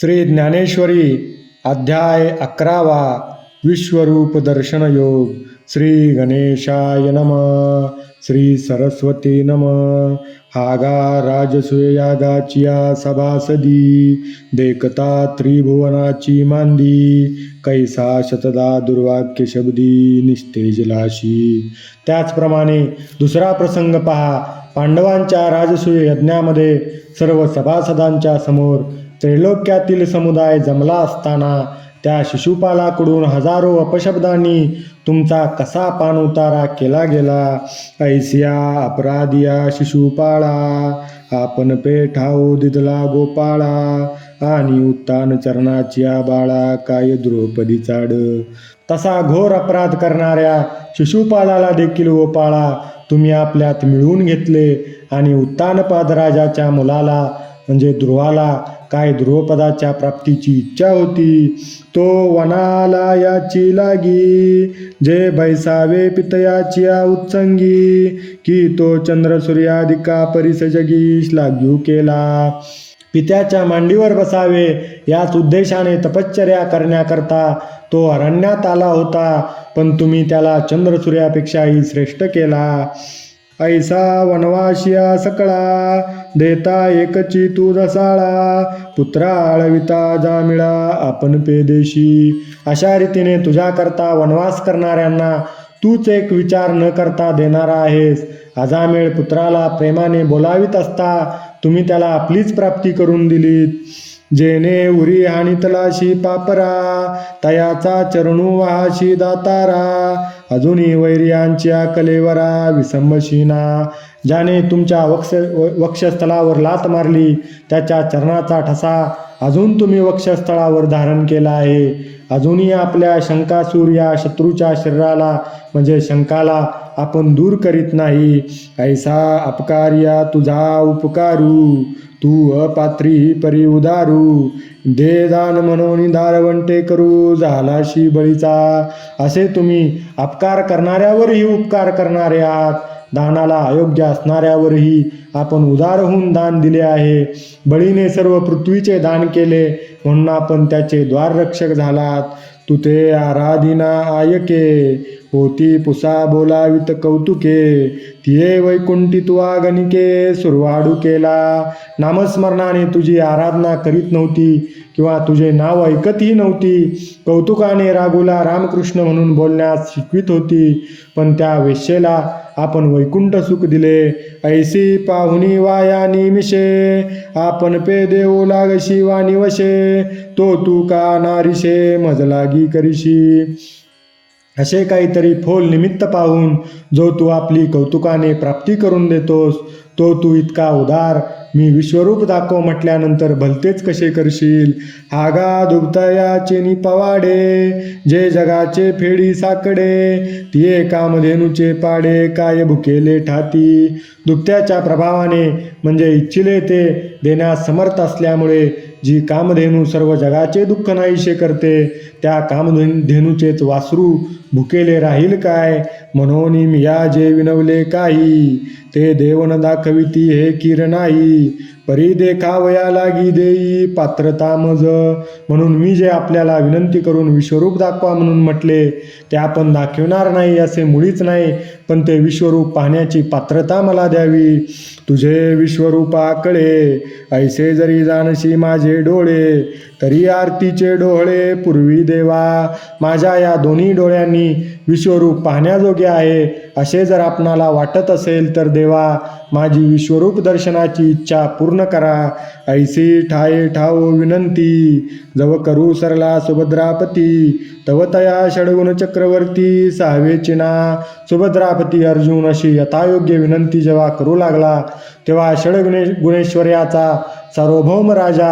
श्री ज्ञानेश्वरी अध्याय अकरावा विश्वरूप दर्शन योग श्री गणेशाय नम श्री सरस्वती नम। हागा राजसूयागाचिया सभासदी देखता त्रिभुवनाची मांदी कैसा शतदा दुर्वाक्य शब्दी निस्तेजलाशी त्याचप्रमाणे दुसरा प्रसंग पहा पांडवांच्या राजसूय यज्ञामध्ये सर्व सभासदांच्या समोर त्रैलोक्यातील समुदाय जमला असताना त्या शिशुपालाकडून हजारो अपशब्दांनी तुमचा कसा पाणउतारा केला गेला ऐसिया अपराधिया शिशुपाळा आपण पेठाऊ दिदला गोपाळा आणि उत्तान चरणाच्या बाळा काय द्रौपदी चाड तसा घोर अपराध करणाऱ्या शिशुपालाला देखील गोपाळा तुम्ही आपल्यात मिळवून घेतले आणि उत्तानपाद राजाच्या मुलाला म्हणजे ध्रुवाला काय ध्रुवपदाच्या प्राप्तीची इच्छा होती तो वनाला याची लागी. जे बैसावे पितयाची उत्संगी की तो चंद्र सूर्यादिका परिस जगीश लागू केला. पित्याच्या मांडीवर बसावे याच उद्देशाने तपश्चर्या करण्याकरता तो अरण्यात आला होता पण तुम्ही त्याला चंद्रसूर्यापेक्षाही श्रेष्ठ केला. ऐसा वनवासिया सकळा देता एकची तू रसाळा पुत्रा आळविता जामिळा आपण पेदेशी. अशा रीतीने तुझ्याकरता वनवास करणाऱ्यांना तूच एक विचार न करता देणारा आहेस. अजामेळ पुत्राला प्रेमाने बोलावित असता तुम्ही त्याला आपलीच प्राप्ती करून दिलीत. जेने उरी आणि तलाशी पापरा तयाचा चरणू वाहाशी दातारा अजूनही वैर्यांच्या कलेवरा विसंबशीना. ज्याने तुमच्या वक्ष वक्षस्थळावर लात मारली त्याच्या चरणाचा ठसा अजून तुम्ही वक्षस्थळावर धारण केला आहे. अजूनही आपल्या शंकासूर या शत्रूच्या शरीराला म्हणजे शंकाला आपण दूर करीत नाही. ऐसा अपकार्या तुझा उपकारू तू अपात्री परी उदारू. दे दान म्हणून दारवंटे करू झालाशी बळीचा. असे तुम्ही आप अपकार करणाऱ्यावरही उपकार करणारे आहात दानाला अयोग्य असणाऱ्यावरही आपण उदार होऊन दान दिले आहे. बळीने सर्व पृथ्वीचे दान केले म्हणून आपण त्याचे द्वाररक्षक झालात. तुते ते आराधिना आयके. होती पुसा बोलावित कौतुके तिये वैकुंठी तुवा गणिके सुरवाडू केला. नामस्मरणाने तुझी आराधना करीत नव्हती किंवा तुझे नाव ऐकतही नव्हती. कौतुकाने रागुला रामकृष्ण म्हणून बोलण्यास शिकवित होती पण त्या वेश्येला आपण वैकुंठ सुख दिले. ऐसी पाहुणी वाया निमिषे आपण पे देऊ लागशी वा निवशे तो तू का नारिशे मजलागी करीशी. असे काहीतरी फोल निमित्त पाहून जो तू आपली कौतुकाने प्राप्ती करून देतोस तो तू इतका उदार. मी विश्वरूप दाखव म्हटल्यानंतर भलतेच कसे करशील? हागा दुबतया नि पवाडे जे जगाचे फेडी साकडे तिये कामधेनूचे पाडे काय भुकेले ठाती. दुबत्याच्या प्रभावाने म्हणजे इच्छिले ते देण्यास समर्थ असल्यामुळे जी कामधेनू सर्व जगाचे दुःख नाहीशे करते त्या कामधेन धेनूचेच वासरू भुकेले राहील काय? म्हणून या जे विनवले काही ते देवन दाखविती हे किर नाही. परी देखावया लागी देई पात्रता मज. म्हणून मी जे आपल्याला विनंती करून विश्वरूप दाखवा म्हणून म्हटले ते आपण दाखवणार नाही असे मुळीच नाही. पण ते विश्वरूप पाहण्याची पात्रता मला द्यावी. तुझे विश्वरूपाकडे ऐसे जरी जाणशी माझे डोळे तरी आरतीचे डोळे पूर्वी देवा. माझ्या या दोन्ही डोळ्यांनी विश्वरूप पाहण्याजोगे आहे. असे जर आपणाला वाटत असेल तर देवा माझी विश्वरूप दर्शनाची इच्छा पूर्ण करा. ऐसी ठाये ठाओ विनंती जव करू सरला सुभद्रापती. तवतया षडगुणचक्रवर्ती षडगुण चक्रवर्ती सहावेचिना सुभद्रापती अर्जुन अशी यथायोग्य विनंती जेव्हा करू लागला तेव्हा षडगुणे गुणेश्वर्याचा सार्वभौम राजा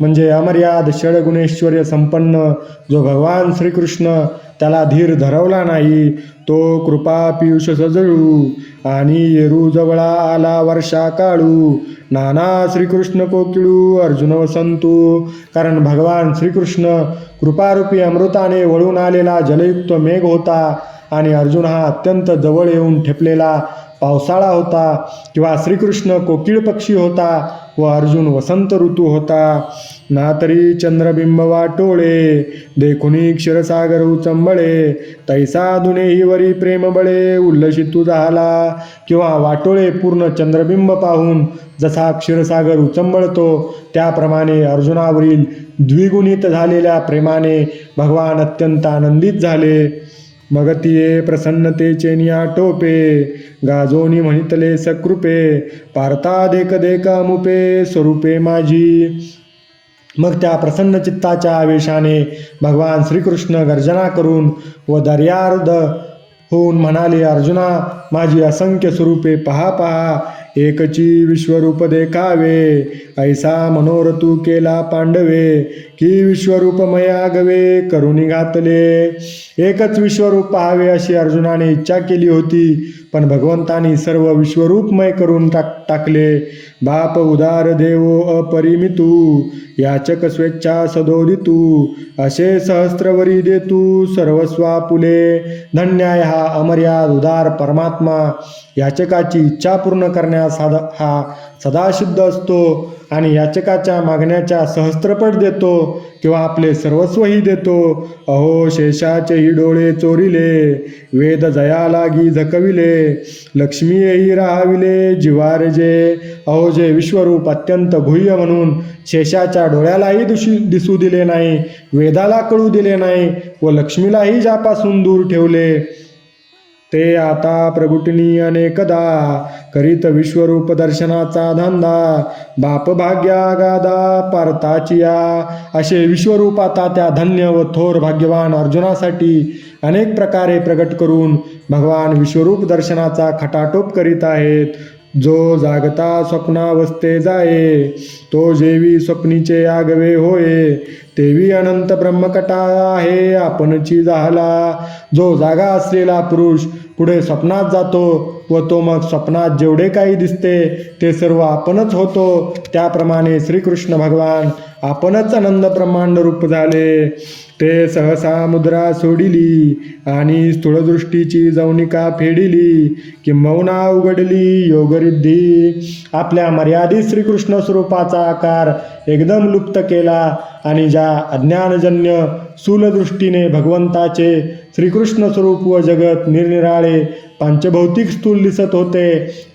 म्हणजे अमर्याद षडगुणेश्वर्य संपन्न जो भगवान श्रीकृष्ण त्याला धीर धरवला नाही तो कृपा पियुष सजळू आणि येरू जवळा आला वर्षा काळू. नाना श्रीकृष्ण कोकिळू अर्जुन वसंतू. कारण भगवान श्रीकृष्ण कृपारूपी अमृताने वळून आलेला जलयुक्त मेघ होता आणि अर्जुन हा अत्यंत जवळ येऊन ठेपलेला पावसाळा होता किंवा श्रीकृष्ण कोकिळ पक्षी होता व अर्जुन वसंत ऋतू होता. ना तरी चंद्रबिंब वाटोळे देखुनी क्षीरसागर उचंबळे तैसा दुनेही वरी प्रेम बळे उल्लसितू झाला किंवा वाटोळे पूर्ण चंद्रबिंब पाहून जसा क्षीरसागर उचंबळतो त्याप्रमाणे अर्जुनावरील द्विगुणित झालेल्या प्रेमाने भगवान अत्यंत आनंदित झाले. मगतिये प्रसन्नतेचे निया टोपे गाजोनी म्हणितले सकृपे पारता देक देका मुपे स्वरूपे माझी. मग त्या प्रसन्न चित्ताच्या आवेशाने भगवान श्रीकृष्ण गर्जना करून व दर्यार्ध होऊन म्हणाले अर्जुना माझी असंख्य स्वरूपे पहा पहा एकची विश्वरूप देखावे ऐसा मनोरतू केला पांडवे की विश्वरूप मयागवे करुणी घातले. एकच विश्वरूप पाहावे अशी अर्जुनाने इच्छा केली होती पण भगवंतानी सर्व विश्वरूपमय करून टाक टाकले. बाप उदार देवो अपरिमितू याचक स्वेच्छा सदोदितू असे सहस्त्रवरी देतू सर्वस्वा पुले धन्याय हा अमर्याद उदार परमात्मा याचकाची इच्छा पूर्ण करण्यास हा हा सदाशुद्ध असतो आणि याचकाच्या मागण्याच्या सहस्त्रपट देतो किंवा आपले सर्वस्वही देतो. अहो शेषाचेही डोळे चोरिले वेद जया लागी झकविले लक्ष्मी येही राहाविले जिवार जे. अहो जे विश्वरूप अत्यंत गुह्य म्हणून शेषाच्या डोळ्यालाही दिसू दिसू दिले नाही वेदाला कळू दिले नाही व लक्ष्मीलाही ज्यापासून दूर ठेवले. ते आता प्रगुटनी अनेकदा करीत विश्वरूप दर्शनाचा धंदा. बाप भाग्या गादा पारताचिया. असे विश्वरूप आता त्या धन्य व थोर भाग्यवान अर्जुनासाठी अनेक प्रकारे प्रगट करून भगवान विश्वरूप दर्शनाचा खटाटोप करीत आहेत. जो जागता स्वप्नावस्थे जाये तो जेवी स्वप्नीचे आगवे होय. तेवी अनंत ब्रह्मकटा आहे आपणची झाला जो जागा असलेला पुरुष पुढे स्वप्नात जातो व तो मग स्वप्नात जेवढे काही दिसते ते सर्व आपणच होतो. त्याप्रमाणे श्रीकृष्ण भगवान आपणच आनंद ब्रह्मांड रूप झाले. ते सहसा मुद्रा सोडिली आणि स्थूळदृष्टीची जवनिका फेडिली. किंबहुना उघडली योगरिद्धी. आपल्या मर्यादित श्रीकृष्ण स्वरूपाचा आकार एकदम लुप्त केला आणि ज्या अज्ञानजन्य स्थूलदृष्टीने भगवंताचे श्रीकृष्ण स्वरूप व जगत निरनिराळे पंचभौतिक स्थूल दिसत होते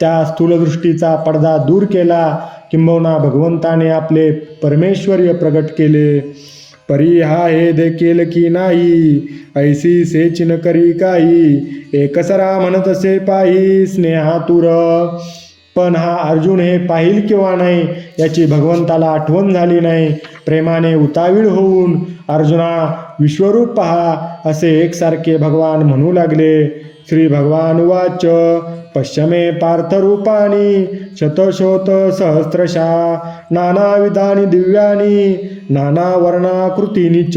त्या स्थूलदृष्टीचा पडदा दूर केला किंबहुना भगवंताने आपले परमेश्वर्य प्रगट केले. परी हा हे देखील की नाही ऐसी सेचिन करी काही एकसरा म्हणत असे पाही स्नेहातुर. पण हा अर्जुन हे पाहिल किंवा नाही याची भगवंताला आठवण झाली नाही. प्रेमाने उतावीळ होऊन अर्जुना विश्वरूप पहा असे एकसारखे भगवान म्हणू लागले. श्री भगवान वाच पश्चिमे पार्थरूपाणी शतशोत सहस्रशा नानाविधानी दिव्यानी नाना वर्णाकृतीनी च।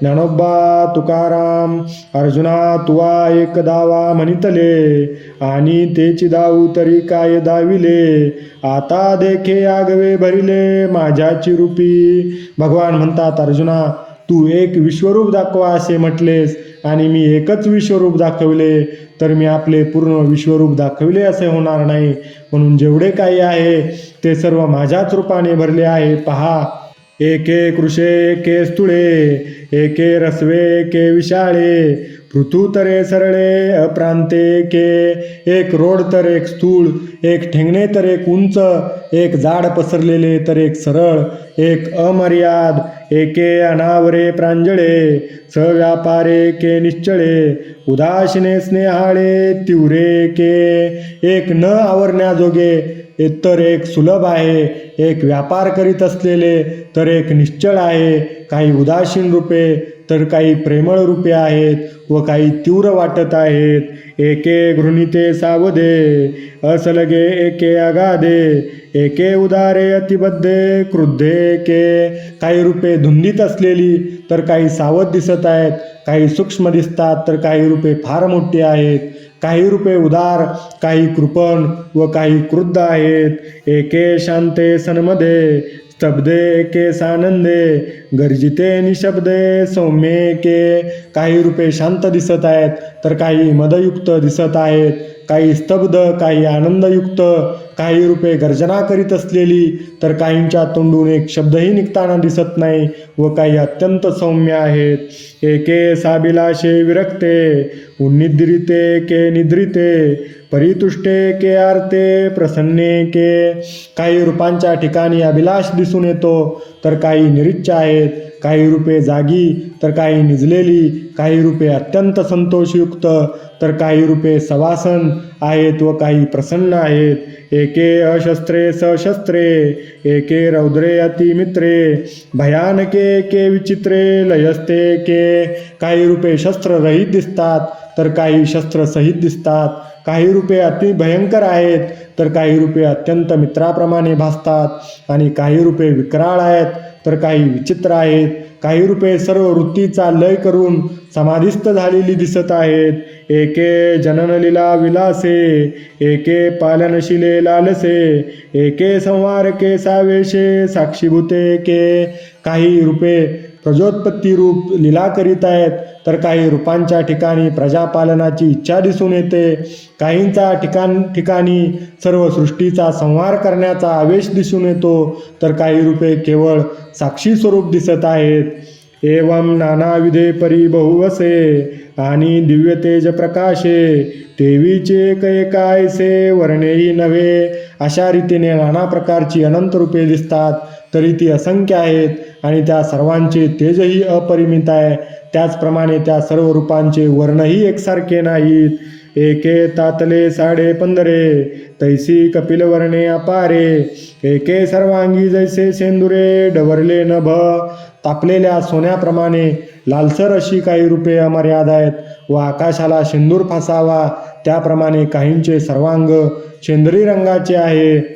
ज्ञानोबा तुकाराम अर्जुना तुवा एक दावा म्हणितले आणि तेची दाऊ तरी काय दाविले। आता देखे आगवे भरिले माझ्याची रूपी। भगवान म्हणतात अर्जुना तू एक विश्वरूप दाखवा असे म्हटलेस. आणि मी एकच विश्वरूप दाखवले तर मी आपले पूर्ण विश्वरूप दाखविले असे होणार नाही. म्हणून जेवढे काही आहे ते सर्व माझ्याच रूपाने भरले आहे. पहा. एके कृषे एके स्थुळे एके रसवे एके विशाळे पृथू तरे सरळे अप्रांते के एक रोड तर एक स्थूळ एक ठेंगणे तर एक उंच एक जाड पसरलेले तर एक सरळ एक अमर्याद एके अनावरे प्रांजळे सव्यापारे के निश्चळे उदासीने स्नेहाळे तिवरे के एक न आवरण्याजोगे तर एक सुलभ आहे एक व्यापार करीत असलेले तर एक निश्चळ आहे. काही उदासीन रूपे तर काही प्रेमळ रूपे आहेत व काही तीव्र वाटत आहेत. एके घृणिते सावधे असलगे एके अगाधे एके उदारे अतिबद्धे क्रुद्धे के काही रूपे धुंदीत असलेली तर काही सावध दिसत आहेत. काही सूक्ष्म दिसतात तर काही रूपे फार मोठी आहेत. काही रूपे उदार काही कृपण व काही क्रुद्ध आहेत. एके शांते सनमध्ये स्तब्धे के सानंदे गर्जिते निशब्दे सौम्ये के. काही रूपे शांत दिसत आहेत तर काही मदयुक्त दिसत आहेत. काही स्तब्ध काही आनंदयुक्त काही रूपे गर्जना करीत असलेली तर काहींच्या तोंडून एक शब्दही निघताना दिसत नाही व काही अत्यंत सौम्य आहेत. एके साबिलाशे विरक्ते उन्निद्रिते के निद्रिते परितुष्टे के आरते प्रसन्ने के. काही रूपांच्या ठिकाणी अभिलाष दिसून येतो तर काही निरीच्छ आहेत. काही रूपे जागी तर काही निजलेली काही रूपे अत्यंत संतोषयुक्त तर काही रूपे सवासन आहेत व काही प्रसन्न आहेत. एके अशस्त्रे सशस्त्रे एके रौद्रे अतिमित्रे भयानके के विचित्रे लयस्ते के काही रूपे शस्त्ररहित दिसतात तर काही शस्त्रसहित दिसतात. काही रूपे अति भयंकर आहेत तर काही रूपे अत्यंत मित्राप्रमाणे भासतात. आणि काही रूपे विक्राळ आहेत तर काही विचित्र आहेत. काही रूपे सर्व वृत्तीचा लय करून समाधिस्थ झालेली दिसत आहेत. एके जननलीला विलासे एके पालनशिले लालसे एके संवार के सावेशे साक्षीभूते के काही रूपे प्रजोत्पत्ती रूप लीला करीत आहेत तर काही रूपांच्या ठिकाणी प्रजापालनाची इच्छा दिसून येते. काहींचा ठिकाण ठिकाणी सर्व सृष्टीचा संहार करण्याचा आवेश दिसून येतो तर काही रूपे केवळ साक्षी स्वरूप दिसत आहेत. एवं नानाविधे परिबहुवसे आणि दिव्य तेज प्रकाशे देवीचे कैकायसे वर्णेही नव्हे. अशा रीतीने नाना प्रकारची अनंत रूपे दिसतात. तरी ती असंख्य आहेत आणि त्या सर्वांचे तेजही अपरिमित आहे. त्याचप्रमाणे त्या सर्व रूपांचे वर्णही एकसारखे नाहीत. एके तातले साडे पंधरे तैसी कपिलवर्णे अपारे. एके सर्वांगी जैसे सेंदुरे डवरले नभ. तापलेल्या सोन्याप्रमाणे लालसर अशी काही रूपे अमर्याद आहेत. व आकाशाला सिंदूर फासावा. त्याप्रमाणे काहींचे सर्वांग शेंदरी रंगाचे आहे.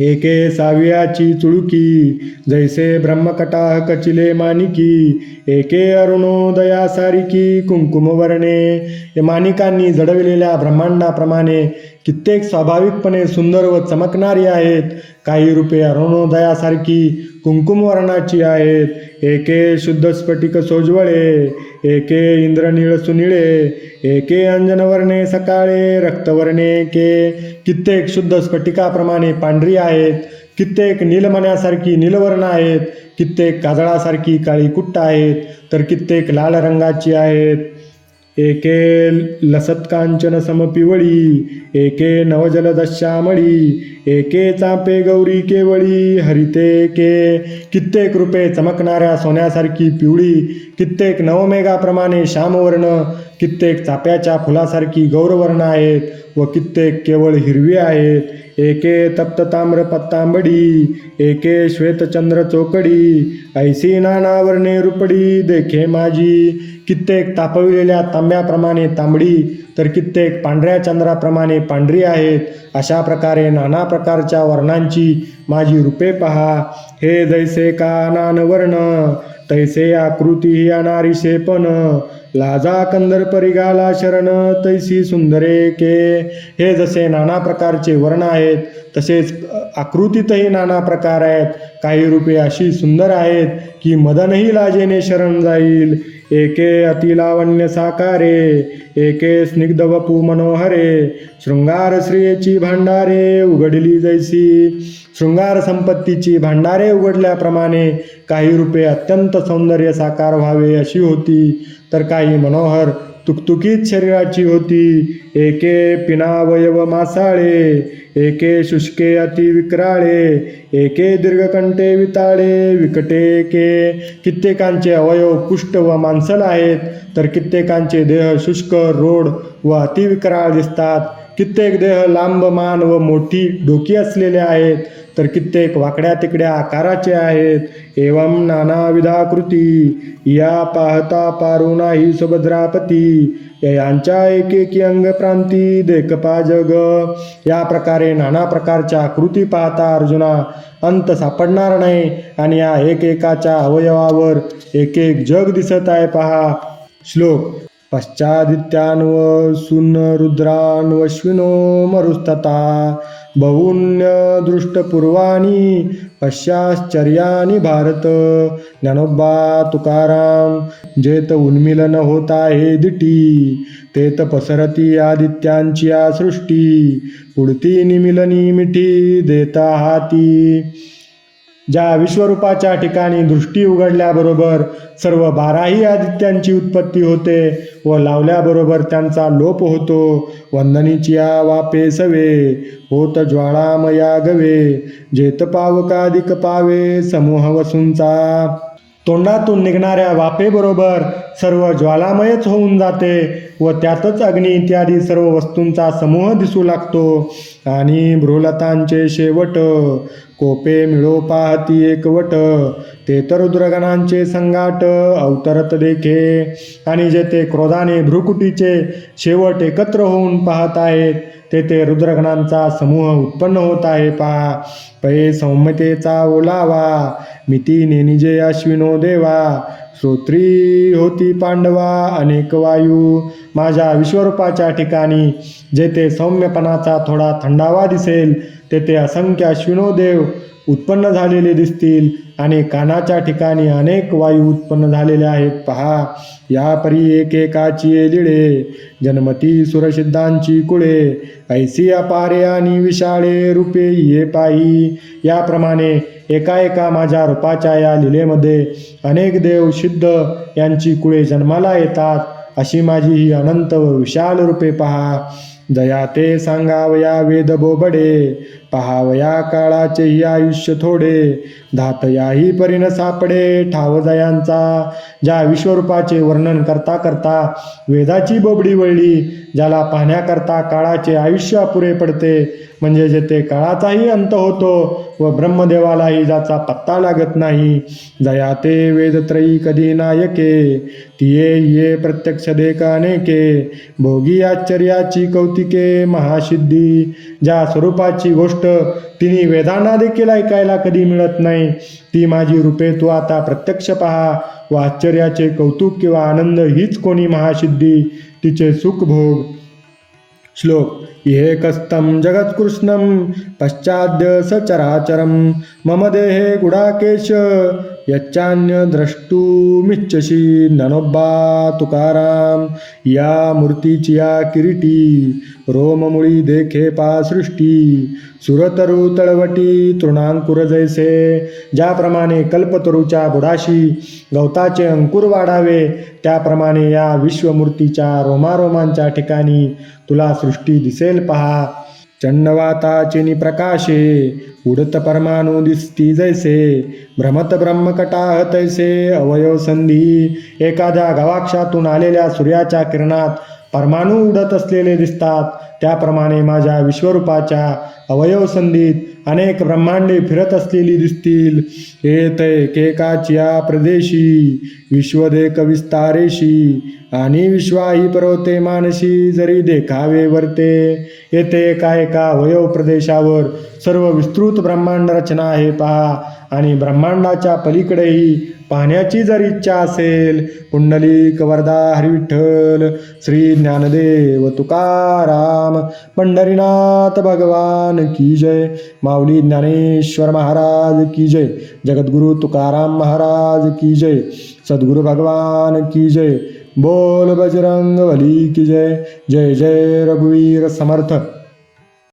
एके सावियाची चुळुकी जैसे ब्रह्मकटाह कचिले मानिकी एके अरुणोदया सारिकी कुंकुमवर्णे. हे मानिकांनी जडविलेल्या ब्रह्मांडाप्रमाणे कित्येक स्वाभाविकपणे सुंदर व चमकणारी आहेत. काही रूपे अरुणोदयासारखी कुंकुमवर्णाची आहेत. एके शुद्ध स्फटिक सोजवळे एके इंद्रनीळ सुनिळे एके अंजनवर्णे सकाळे रक्तवर्णे के कित्येक शुद्ध स्फटिकाप्रमाणे पांढरी आहेत. कित्येक नीलमण्यासारखी नीलवर्ण आहेत. कित्येक काजळासारखी काळी कुट्ट आहेत. तर कित्येक लाल रंगाची आहेत. एके लसत्कांचन समपिवळी एके नवजलदश्यामळी एके चापे गौरी केवळी हरिते के कित्येक रूपे चमकणाऱ्या सोन्यासारखी पिवळी कित्येक नवमेघाप्रमाणे श्यामवर्ण कित्येक चाप्याच्या फुलासारखी गौरवर्ण आहेत व कित्येक केवळ हिरवी आहेत. एके तप्त ताम्र पत्तांबडी एके श्वेतचंद्र चोकडी ऐसी नानावरणे रुपडी देखे माझी कित्येक तापविलेल्या तांब्याप्रमाणे तांबडी तर कित्येक पांढऱ्या चंद्राप्रमाणे पांढरी आहेत. अशा प्रकारे नाना प्रकारच्या वर्णांची माझी रूपे पहा. हे जैसे का वर्ण तैसे आकृती ही अनारी शेपन. लाजा कंदर परिगाला शरण तैसी सुंदरे के. हे जसे नाना प्रकारचे वर्ण आहेत तसेच आकृतीतही नाना प्रकार आहेत. काही रूपे अशी सुंदर आहेत की मदनही लाजेने शरण जाईल. एके अतिलावण्य साकारे एके स्निग्ध वपू मनोहरे शृंगार श्रियेची भांडारे उघडली जैसी शृंगार संपत्तीची भांडारे उघडल्याप्रमाणे काही रूपे अत्यंत सौंदर्य साकार व्हावे अशी होती तर काही मनोहर तुकतुकीत शरीराची होती. एके पिनावयव मासाळे एके शुष्के अति विक्राळे एके दीर्घकंठे विताळे विकटे के कित्येकांचे अवयव पुष्ट व मांसल आहेत. तर कित्येकांचे देह शुष्क रोड व अतिविक्राळ दिसतात. कित्येक देह लांब मान व मोठी डोकी असलेले आहेत. तर कित्येक वाकड्या तिकड्या आकाराचे आहेत. एवं नानाविधाकृती या पाहता पारुणाही सुभद्रापती. यांच्या एकेकी अंगप्रांती देखपा जग. या प्रकारे नाना प्रकारच्या कृती पाहता अर्जुना अंत सापडणार नाही आणि या एकेकाच्या अवयवावर एक एक जग दिसत आहे पहा. श्लोक पश्चादित्यान्व रुद्रान्वश्विनो मरुस्तता बहून्य दृष्टपूर्वाणी पश्चाश्चर्यानी भारत ज्ञानोबा तुकाराम जेत उन्मिलन होता हे दिटी तेत पसरती आदित्यांची या सृष्टी पुढती निमिलनी मिठी देता हाती. ज्या विश्वरूपाच्या ठिकाणी दृष्टी उघडल्याबरोबर सर्व बाराही आदित्यांची उत्पत्ती होते व लावल्याबरोबर त्यांचा लोप होतो. वंदनीचिया वापे सवे होत ज्वाळामया गवे जेत पावकाधिक पावे समूह वसूंचा तोंडातून निघणाऱ्या वाफेबरोबर सर्व ज्वालामयच होऊन जाते व त्यातच अग्नी इत्यादी सर्व वस्तूंचा समूह दिसू लागतो. आणि भ्रूलतांचे शेवट कोपे मिळो पाहती एकवट ते तर रुद्रगणांचे संगाट अवतरत देखे. आणि जेथे क्रोधाने भ्रुकुटीचे शेवट एकत्र होऊन पाहत आहेत तेथे रुद्रगणांचा समूह उत्पन्न होत आहे. पहा. पये सौम्यतेचा ओलावा. मिती नेनिजे अश्विनो देवा. श्रोत्री होती पांडवा अनेक वायू माझ्या विश्वरूपाच्या ठिकाणी. जेथे सौम्यपणाचा थोडा थंडावा दिसेल तेथे असंख्य अश्विनो देव उत्पन्न झालेले दिसतील. आणि कानाच्या ठिकाणी अनेक वायू उत्पन्न झालेले आहेत. पहा या परी एकेकाची लिळे जन्मती सुरसिद्धांची कुळे ऐसी अपारे आणि विशाळे रूपे ये पायी. याप्रमाणे एका एका माझ्या रूपाच्या या लिलेमध्ये अनेक देव सिद्ध यांची कुळे जन्माला येतात. अशी माझी ही अनंत व विशाल रूपे पहा. दया ते सांगावया वेद बोबडे पहावया काळाचेही आयुष्य थोडे. धातयाही परिण सापडे ठावजयांचा. ज्या विश्वरूपाचे वर्णन करता करता वेदाची बोबडी वळली ज्याला पाहण्याकरता काळाचे आयुष्य अपुरे पडते. म्हणजे जेथे काळाचाही अंत होतो व ब्रह्मदेवालाही ज्याचा पत्ता लागत नाही. जया ते वेदत्रयी कधी नायके तिये ये प्रत्यक्ष देखा अनेके. भोगी आश्चर्याची कौतिके महासिद्धी ज्या स्वरूपाची गोष्ट तिने वेदांना देखील ऐकायला कधी मिळत नाही. ती माझी रूपे तू आता प्रत्यक्ष पहा. व आश्चर्याचे कौतुक किंवा आनंद हीच कोणी महासिद्धी. तिचे सुखभोग. श्लोक इहे एकस्तं जगत्कृष्णं पश्चाद्य सचराचरं. मम देहे गुडाकेश यच्चान्य द्रष्टुमिच्छसि ननोब्बा तुकाराम या मूर्तीची या किरीटी रोममुळी देखे पा सृष्टी सुरतरू तळवटी तृणांकुर जैसे. ज्याप्रमाणे कल्पतरूच्या बुडाशी गवताचे अंकुर वाढावे त्याप्रमाणे या विश्वमूर्तीच्या रोमारोमांच्या ठिकाणी तुला सृष्टी दिसेल पहा. चंडवाताचिनी प्रकाशे उडत परमाणु दिसती जैसे. भ्रमत ब्रह्मकटाह तैसे अवयव संधी. एखाद्या गवाक्षातून आलेल्या सूर्याच्या किरणात परमाणू उडत असलेले दिसतात. त्याप्रमाणे माझ्या विश्वरूपाच्या अवयव संधीत अनेक ब्रह्मांडे फिरत असलेली दिसतील. येत एकेकाच्या प्रदेशी विश्वदेक विस्तारेशी आणि विश्वाही पर्वते मानशी जरी देखावे वरते. येथे एका एका अवयव प्रदेशावर सर्व विस्तृत ब्रह्मांड रचना आहे पहा. आणि ब्रह्मांडाच्या पलीकडेही पाहण्याची जर इच्छा असेल पुंडलिक वरदा हरिविठ्ठल श्री ज्ञानदेव तुकाराम पंढरीनाथ भगवान की जय माऊली ज्ञानेश्वर महाराज की जय जगद्गुरु तुकाराम महाराज की जय सद्गुरु भगवान की जय बोल बजरंग वली की जय जय जय रघुवीर समर्थ।